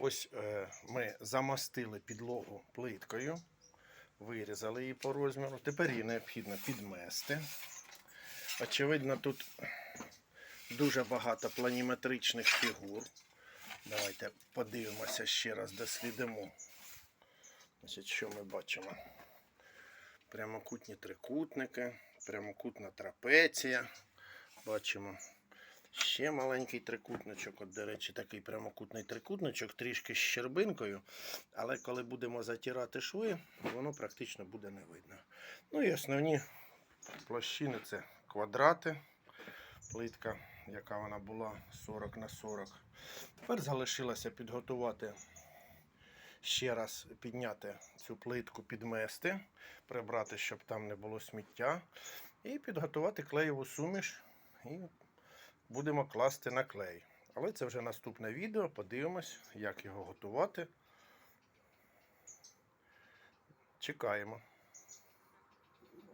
Ось е, ми замастили підлогу плиткою, вирізали її по розміру. Тепер її необхідно підмести. Очевидно, тут дуже багато планіметричних фігур. Давайте подивимося ще раз, дослідимо. Значить, що ми бачимо? Прямокутні трикутники, прямокутна трапеція. Бачимо ще маленький трикутничок. От, до речі, такий прямокутний трикутничок, трішки з щербинкою. Але коли будемо затирати шви, воно практично буде не видно. Ну і основні площини це квадрати. Плитка, яка вона була 40 на 40. Тепер залишилося підготувати ще раз підняти цю плитку, підмести, прибрати, щоб там не було сміття, і підготувати клеєву суміш. І будемо класти на клей. Але це вже наступне відео. Подивимось, як його готувати. Чекаємо.